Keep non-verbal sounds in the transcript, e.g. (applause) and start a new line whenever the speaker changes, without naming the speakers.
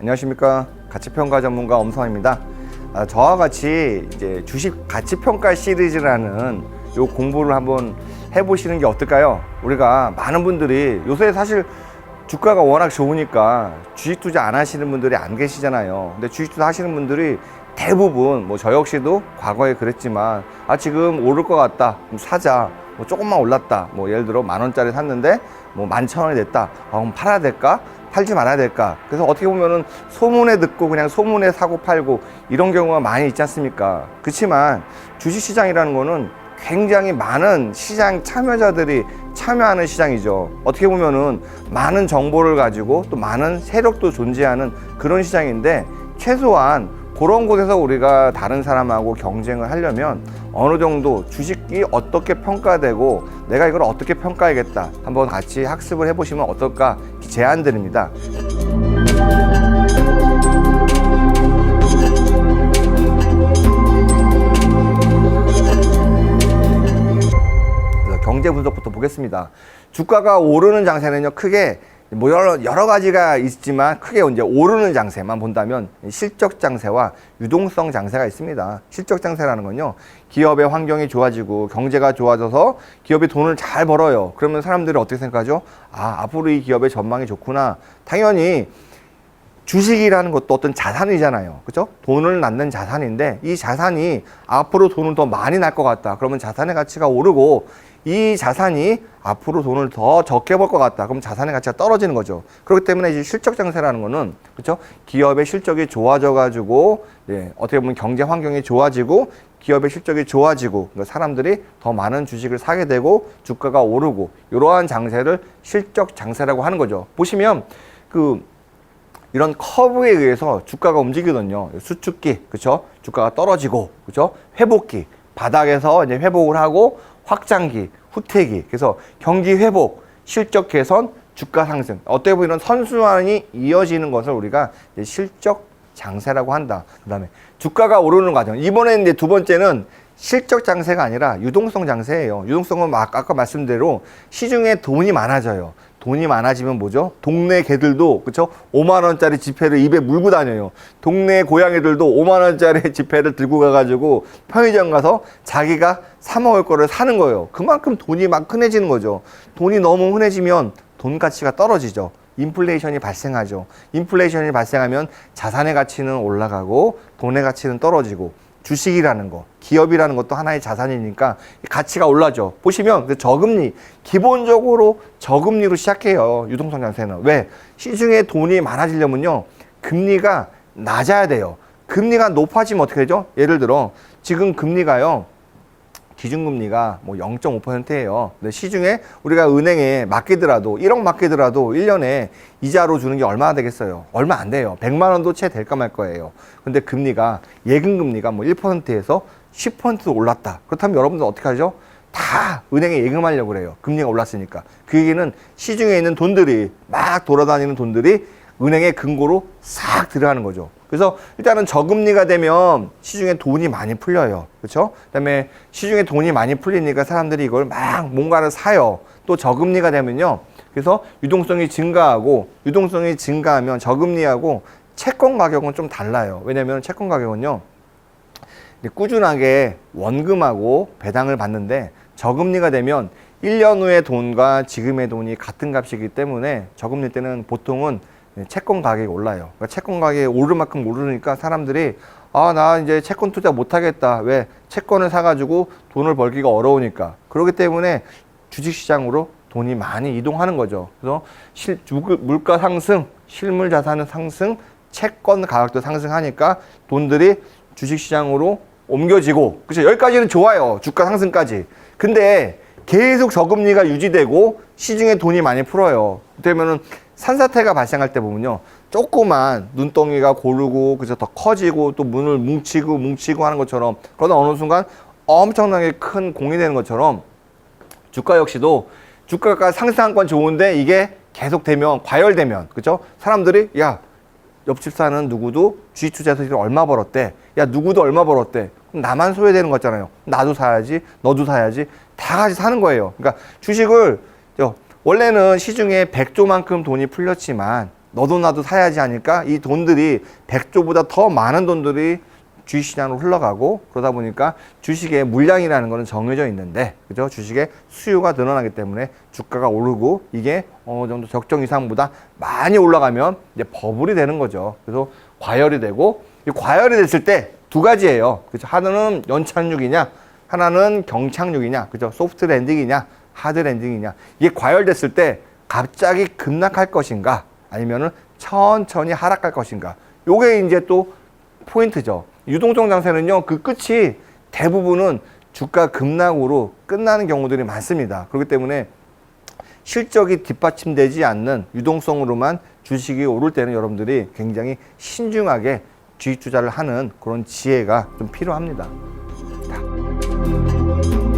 안녕하십니까 가치평가 전문가 엄성입니다. 아, 저와 같이 이제 주식 가치평가 시리즈라는 요 공부를 한번 해보시는 게 어떨까요? 우리가 많은 분들이 요새 사실 주가가 워낙 좋으니까 주식 투자 안 하시는 분들이 안 계시잖아요. 근데 주식 투자 하시는 분들이 대부분 뭐 저 역시도 과거에 그랬지만 아 지금 오를 것 같다 그럼 사자 뭐 조금만 올랐다 뭐 예를 들어 만 원짜리 샀는데 뭐 만 천 원이 됐다 아, 그럼 팔아야 될까 팔지 말아야 될까 그래서 어떻게 보면은 소문에 듣고 그냥 소문에 사고 팔고 이런 경우가 많이 있지 않습니까 그렇지만 주식시장이라는 거는 굉장히 많은 시장 참여자들이 참여하는 시장이죠. 어떻게 보면은 많은 정보를 가지고 또 많은 세력도 존재하는 그런 시장인데 최소한 그런 곳에서 우리가 다른 사람하고 경쟁을 하려면 어느 정도 주식 이 어떻게 평가되고 내가 이걸 어떻게 평가해야겠다 한번 같이 학습을 해보시면 어떨까 제안 드립니다. 그래서 경제 분석부터 보겠습니다. 주가가 오르는 장세는요, 크게 뭐 여러, 여러 가지가 있지만 크게 이제 오르는 장세만 본다면 실적 장세와 유동성 장세가 있습니다. 실적 장세라는 건요, 기업의 환경이 좋아지고 경제가 좋아져서 기업이 돈을 잘 벌어요. 그러면 사람들이 어떻게 생각하죠? 아, 앞으로 이 기업의 전망이 좋구나. 당연히 주식이라는 것도 어떤 자산이잖아요. 그죠? 돈을 낳는 자산인데 이 자산이 앞으로 돈을 더 많이 날 것 같다. 그러면 자산의 가치가 오르고 이 자산이 앞으로 돈을 더 적게 벌 것 같다. 그럼 자산의 가치가 떨어지는 거죠. 그렇기 때문에 이제 실적 장세라는 거는 그죠? 기업의 실적이 좋아져 가지고 예, 어떻게 보면 경제 환경이 좋아지고 기업의 실적이 좋아지고 그러니까 사람들이 더 많은 주식을 사게 되고 주가가 오르고 이러한 장세를 실적 장세라고 하는 거죠. 보시면 그 이런 커브에 의해서 주가가 움직이거든요. 수축기, 그렇죠? 주가가 떨어지고, 그렇죠? 회복기, 바닥에서 이제 회복을 하고 확장기, 후퇴기. 그래서 경기 회복, 실적 개선, 주가 상승. 어떻게 보면 이런 선순환이 이어지는 것을 우리가 이제 실적 장세라고 한다. 그다음에 주가가 오르는 과정. 이번에는 이제 두 번째는 실적 장세가 아니라 유동성 장세예요. 유동성은 막 아까 말씀대로 시중에 돈이 많아져요. 돈이 많아지면 뭐죠? 동네 개들도 그쵸? 5만 원짜리 지폐를 입에 물고 다녀요. 동네 고양이들도 5만 원짜리 (laughs) 지폐를 들고 가가지고 편의점 가서 자기가 사 먹을 거를 사는 거예요. 그만큼 돈이 막 흔해지는 거죠. 돈이 너무 흔해지면 돈 가치가 떨어지죠. 인플레이션이 발생하죠. 인플레이션이 발생하면 자산의 가치는 올라가고 돈의 가치는 떨어지고 주식이라는 거, 기업이라는 것도 하나의 자산이니까 가치가 올라죠. 보시면 그 저금리, 기본적으로 저금리로 시작해요. 유동성 장세는. 왜? 시중에 돈이 많아지려면요. 금리가 낮아야 돼요. 금리가 높아지면 어떻게 되죠? 예를 들어, 지금 금리가요. 기준금리가 뭐 0.5%예요. 근데 시중에 우리가 은행에 맡기더라도 1억 맡기더라도 1년에 이자로 주는 게 얼마나 되겠어요? 얼마 안 돼요. 100만 원도 채 될까 말 거예요. 근데 금리가 예금 금리가 뭐 1%에서 10% 올랐다. 그렇다면 여러분들 어떻게 하죠? 다 은행에 예금하려고 그래요. 금리가 올랐으니까. 그 얘기는 시중에 있는 돈들이 막 돌아다니는 돈들이 은행의 금고로 싹 들어가는 거죠. 그래서 일단은 저금리가 되면 시중에 돈이 많이 풀려요. 그렇죠? 그다음에 시중에 돈이 많이 풀리니까 사람들이 이걸 막 뭔가를 사요. 또 저금리가 되면요. 그래서 유동성이 증가하고 유동성이 증가하면 저금리하고 채권 가격은 좀 달라요. 왜냐하면 채권 가격은요. 꾸준하게 원금하고 배당을 받는데 저금리가 되면 1년 후의 돈과 지금의 돈이 같은 값이기 때문에 저금리 때는 보통은 채권 가격이 올라요. 그러니까 채권 가격이 오를 만큼 오르니까 사람들이 아, 나 이제 채권 투자 못 하겠다. 왜? 채권을 사가지고 돈을 벌기가 어려우니까. 그렇기 때문에 주식시장으로 돈이 많이 이동하는 거죠. 그래서 실, 물- 물가 상승, 실물 자산은 상승, 채권 가격도 상승하니까 돈들이 주식시장으로 옮겨지고, 그죠? 여기까지는 좋아요. 주가 상승까지. 근데 계속 저금리가 유지되고 시중에 돈이 많이 풀어요. 그러면은 산사태가 발생할 때 보면요. 조그만 눈덩이가 고르고 그래서 더 커지고 또 문을 뭉치고 뭉치고 하는 것처럼 그러다 어느 순간 엄청나게 큰 공이 되는 것처럼 주가 역시도 주가가 상승한 건 좋은데 이게 계속되면 과열되면 그죠? 사람들이 야 옆집 사는 누구도 주식 투자해서 얼마 벌었대. 야 누구도 얼마 벌었대. 나만 소외되는 거잖아요. 나도 사야지, 너도 사야지, 다 같이 사는 거예요. 그러니까 주식을 저 원래는 시중에 100조만큼 돈이 풀렸지만 너도 나도 사야지 하니까 이 돈들이 100조보다 더 많은 돈들이 주식시장으로 흘러가고 그러다 보니까 주식의 물량이라는 거는 정해져 있는데 그죠? 주식의 수요가 늘어나기 때문에 주가가 오르고 이게 어느 정도 적정 이상보다 많이 올라가면 이제 버블이 되는 거죠. 그래서 과열이 되고 이 과열이 됐을 때 두 가지예요. 그죠? 하나는 연착륙이냐 하나는 경착륙이냐 그죠? 소프트 랜딩이냐 하드 랜딩이냐 이게 과열됐을 때 갑자기 급락할 것인가 아니면은 천천히 하락할 것인가 요게 이제 또 포인트죠. 유동성 장세는요, 그 끝이 대부분은 주가 급락으로 끝나는 경우들이 많습니다. 그렇기 때문에 실적이 뒷받침되지 않는 유동성으로만 주식이 오를 때는 여러분들이 굉장히 신중하게 주식 투자를 하는 그런 지혜가 좀 필요합니다. 자.